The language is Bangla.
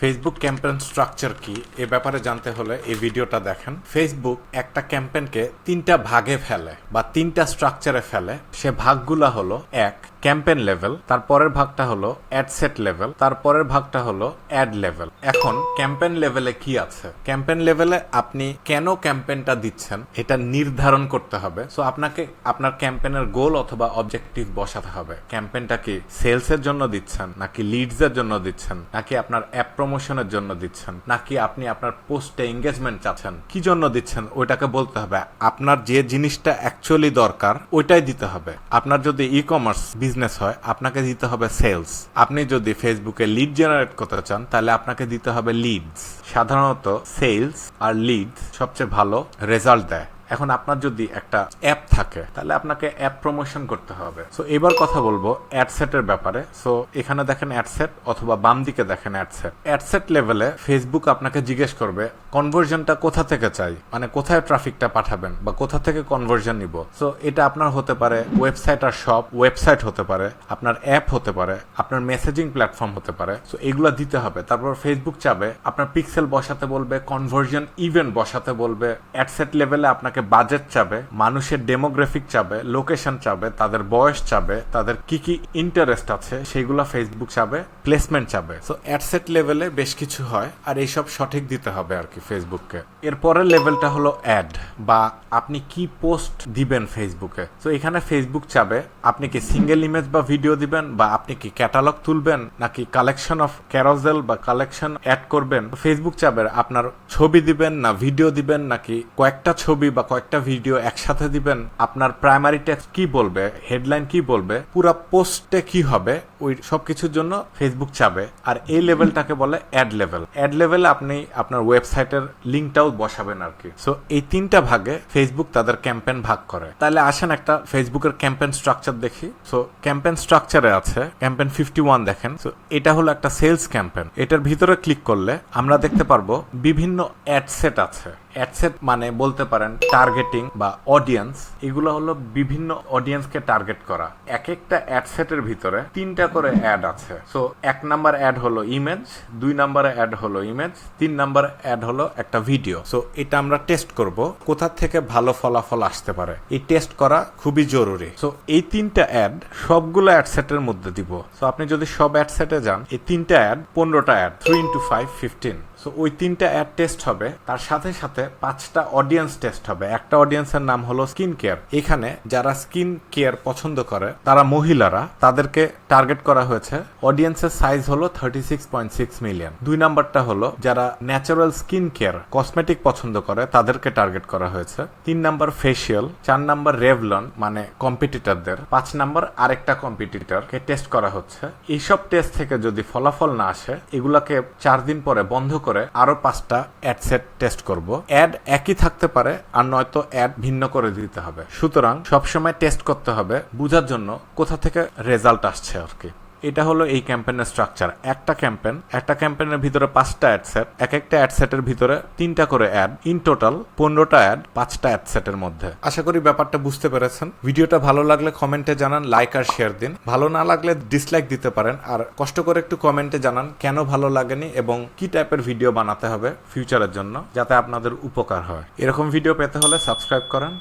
ফেসবুক ক্যাম্পেন স্ট্রাকচার কি? এ ব্যাপারে জানতে হলে এই ভিডিওটা দেখেন। ফেসবুক একটা ক্যাম্পেনকে তিনটা ভাগে ফেলে বা তিনটা স্ট্রাকচারে ফেলে। সে ভাগগুলা হলো, এক ক্যাম্পেইন লেভেল তারপরের ভাগটা হলো অ্যাড সেট লেভেল তারপরের ভাগটা হলো অ্যাড লেভেল এখন ক্যাম্পেন লেভেলে কি আছে? ক্যাম্পেন লেভেলে আপনি কেন ক্যাম্পেনটা দিচ্ছেন, এটা নির্ধারণ করতে হবে। সো আপনাকে, আপনার ক্যাম্পেইনের গোল অথবা অবজেক্টিভ বসাতে হবে। ক্যাম্পেনটা কি সেলসের জন্য দিচ্ছেন, নাকি লিডসের জন্য দিচ্ছেন, নাকি আপনার অ্যাপ প্রমোশনের জন্য দিচ্ছেন, নাকি আপনি আপনার পোস্টে এঙ্গেজমেন্ট চাচ্ছেন, কি জন্য দিচ্ছেন, ওইটাকে বলতে হবে। আপনার যে জিনিসটা অ্যাকচুয়ালি দরকার, ওইটাই দিতে হবে। আপনার যদি ই কমার্স বিজনেস হয়, আপনাকে দিতে হবে সেলস আপনি যদি ফেসবুকে লিড জেনারেট করতে চান, তাহলে আপনাকে দিতে হবে লিডস সাধারণত সেলস আর লিডস সবচেয়ে ভালো রেজাল্ট দেয়। এখন আপনার যদি একটা অ্যাপ থাকে, তাহলে আপনাকে অ্যাপ প্রমোশন করতে হবে। সো এবার কথা বলব অ্যাডসেটের ব্যাপারে। সো এখানে দেখেন অ্যাডসেট অথবা বাম দিকে দেখেন অ্যাডসেট। অ্যাডসেট লেভেলে ফেসবুক আপনাকে জিজ্ঞেস করবে কনভার্জনটা কোথা থেকে চাই? মানে কোথায় ট্রাফিকটা পাঠাবেন? বা কোথা থেকে কনভার্জন নিব? সো এটা আপনার হতে পারে ওয়েবসাইট আর শপ ওয়েবসাইট হতে পারে, আপনার অ্যাপ হতে পারে, আপনার মেসেজিং প্ল্যাটফর্ম হতে পারে। সো এগুলো দিতে হবে। তারপর ফেসবুক চাবে, আপনার পিক্সেল বসাতে বলবে কনভার্জন ইভেন্ট বসাতে বলবে। অ্যাডসেট লেভেলে আপনাকে বাজেট চাবে, মানুষের ডেমোগ্রাফিক চাবে লোকেশন চাবে, তাদের বয়স চাবে, তাদের কি কি ইন্টারেস্ট আছে সেগুলো ফেসবুক চাবে প্লেসমেন্ট চাবে। সো অ্যাডসেট লেভেলে বেশ কিছু হয়, আর এইসব সঠিক দিতে হবে আর কি ফেসবুককে এরপরের লেভেলটা হলো অ্যাড বা আপনি কি পোস্ট দিবেন ফেসবুকে তো এখানে ফেসবুক চাবে, আপনি কি সিঙ্গেল ইমেজ বা ভিডিও দিবেন, বা আপনি কি ক্যাটালগ তুলবেন, নাকি কালেকশন অফ ক্যারোজেল বা কালেকশন অ্যাড করবেন? ফেসবুক চাবে, আপনার ছবি দিবেন, না ভিডিও দিবেন, নাকি কয়েকটা ছবি বা কয়েকটা ভিডিও একসাথে দিবেন? আপনার প্রাইমারি টেক্সট কি বলবে হেডলাইন কি বলবে, পুরো পোস্টে কি হবে, ওই সবকিছুর জন্য ফেসবুক চাবে। আর এই লেভেলটাকে বলে অ্যাড লেভেল অ্যাড লেভেলে আপনি আপনার ওয়েবসাইটের লিঙ্কটাও বসাবেন আর কি। সো এই তিনটা ভাগে ফেসবুক তাদের ক্যাম্পেন ভাগ করে। তাহলে আসেন একটা ফেসবুকের ক্যাম্পেন স্ট্রাকচার দেখি। সো ক্যাম্পেন স্ট্রাকচারে আছে ক্যাম্পেন ফিফটি ওয়ান দেখেন। সো এটা হলো একটা সেলস ক্যাম্পেন এটার ভিতরে ক্লিক করলে আমরা দেখতে পারব বিভিন্ন অ্যাড সেট আছে। অ্যাডসেট মানে বলতে পারেন টার্গেটিং বা অডিয়েন্স এগুলো হলো বিভিন্ন অডিয়েন্সকে টার্গেট করা। এক একটা অ্যাডসেটের ভিতরে তিনটা করে অ্যাড আছে। সো এক নাম্বার অ্যাড হলো ইমেজ দুই নাম্বারে অ্যাড হলো ইমেজ তিন নাম্বার অ্যাড হলো একটা ভিডিও সো এটা আমরা টেস্ট করব, কোথা থেকে ভালো ফলাফল আসতে পারে। এই টেস্ট করা খুবই জরুরি। সো এই তিনটা অ্যাড সবগুলো অ্যাডসেটের মধ্যে দিব। সো আপনি যদি সব অ্যাডসেটে যান, এই তিনটা অ্যাড পনেরোটা ad three into five fifteen so ওই তিনটা অ্যাড টেস্ট হবে। তার সাথে সাথে পাঁচটা অডিয়েন্স টেস্ট হবে। একটা অডিয়েন্সের নাম হলো স্কিন কেয়ার এখানে যারা স্কিন কেয়ার পছন্দ করে, তারা মহিলারা, তাদেরকে টার্গেট করা হয়েছে। অডিয়েন্সের সাইজ হলো thirty six point six million দুই নাম্বারটা হলো, যারা ন্যাচারাল স্কিন কেয়ার কসমেটিক পছন্দ করে, তাদেরকে টার্গেট করা হয়েছে। তিন নাম্বার ফেসিয়াল চার নাম্বার রেভলন মানে কম্পিটিটরদের পাঁচ নাম্বার আরেকটা কম্পিটিটরকে টেস্ট করা হচ্ছে। এইসব টেস্ট থেকে যদি ফলাফল না আসে, এগুলাকে চার দিন পরে বন্ধ করে আরও পাঁচটা অ্যাড সেট টেস্ট করব। অ্যাড একই থাকতে পারে, আর নয়তো অ্যাড ভিন্ন করে দিতে হবে। সুতরাং সবসময় টেস্ট করতে হবে, বোঝার জন্য কোথা থেকে রেজাল্ট আসছে আর কি। এটা হলো এই ক্যাম্পেইনের স্ট্রাকচার একটা ক্যাম্পেইন একটা ক্যাম্পেইনের ভিতরে পাঁচটা অ্যাড সেট এক একটা অ্যাড সেটের ভিতরে তিনটা করে অ্যাড ইন টোটাল পনেরোটা অ্যাড পাঁচটা অ্যাড সেটের মধ্যে। আশা করি ব্যাপারটা বুঝতে পেরেছেন। ভিডিওটা ভালো লাগলে কমেন্টে জানান লাইক আর শেয়ার দিন। ভালো না লাগলে ডিসলাইক দিতে পারেন। আর কষ্ট করে একটু কমেন্টে জানান কেন ভালো লাগেনি এবং কি টাইপের ভিডিও বানাতে হবে ফিউচারের জন্য, যাতে আপনাদের উপকার হয়। এরকম ভিডিও পেতে হলে সাবস্ক্রাইব করেন